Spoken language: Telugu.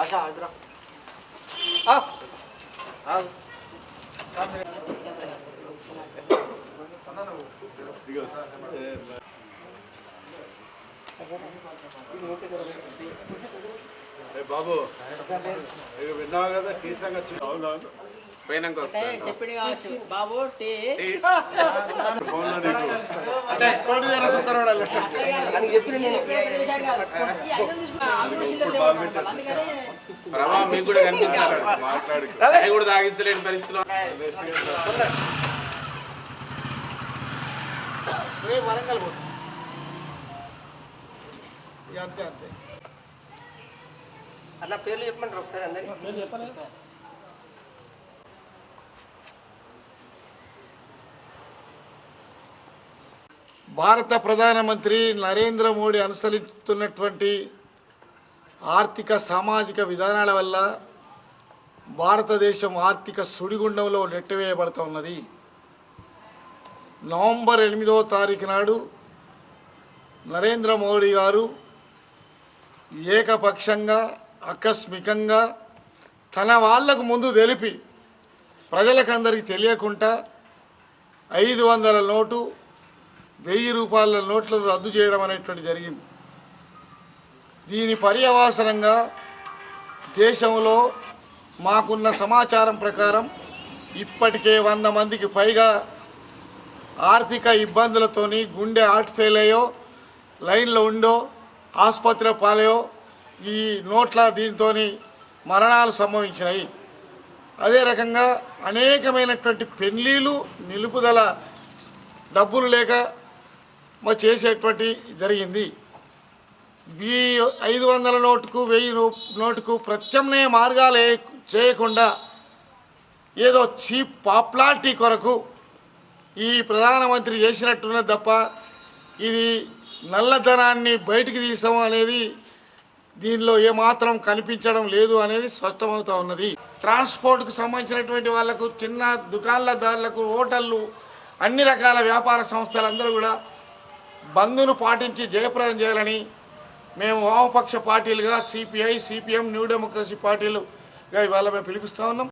ఆశా ఆగ్రా బాబు విన్నావు కదా టీ సంగతి అవునవును పోయినాక చెప్పింది కావచ్చు. బాబు టీ. ప్రభా మీకు కూడా కనిపించారు కూడా తాగించలేని పరిస్థితిలో వరంగల్ పోతాం. ఇక అంతే అంతే. అన్న పేర్లు చెప్పమంటారు ఒకసారి అందరి భారత ప్రధానమంత్రి నరేంద్ర మోడీ అనుసరిస్తున్నటువంటి ఆర్థిక సామాజిక విధానాల వల్ల భారతదేశం ఆర్థిక సుడిగుండంలో నెట్టివేయబడుతూ ఉన్నది. నవంబర్ ఎనిమిదవ తారీఖు నాడు నరేంద్ర మోడీ గారు ఏకపక్షంగా ఆకస్మికంగా తన వాళ్ళకు ముందు తెలిపి ప్రజలకందరికీ తెలియకుండా ఐదు వందల నోటు వెయ్యి రూపాయల నోట్లను రద్దు చేయడం అనేటువంటి జరిగింది. దీని పర్యవసనంగా దేశంలో మాకున్న సమాచారం ప్రకారం ఇప్పటికే వంద మందికి పైగా ఆర్థిక ఇబ్బందులతోని గుండె హార్ట్ ఫెయిల్ అయ్యో లైన్లో ఉండో ఆసుపత్రిలో పాలయో ఈ నోట్ల దీంతో మరణాలు సంభవించినాయి. అదే రకంగా అనేకమైనటువంటి పెళ్ళిలు నిలుపుదల డబ్బులు లేక మరి చేసేటువంటి జరిగింది. ఈ ఐదు వందల నోటుకు వెయ్యి నోటుకు ప్రత్యామ్నాయ మార్గాలు చేయకుండా ఏదో చీప్ పాపులారిటీ కొరకు ఈ ప్రధానమంత్రి చేసినట్టున్నది తప్ప ఇది నల్లధనాన్ని బయటికి తీసాం అనేది దీనిలో ఏమాత్రం కనిపించడం లేదు అనేది స్పష్టమవుతా ఉన్నది. ట్రాన్స్పోర్ట్కు సంబంధించినటువంటి వాళ్ళకు చిన్న దుకాణదారులకు హోటళ్ళు అన్ని రకాల వ్యాపార సంస్థలందరూ కూడా బంద్ను పాటించి జయప్రదం చేయాలని మేము వామపక్ష పార్టీలుగా సిపిఐ సిపిఎం న్యూ డెమోక్రసీ పార్టీలుగా ఇవాళ మేము పిలిపిస్తూ ఉన్నాం.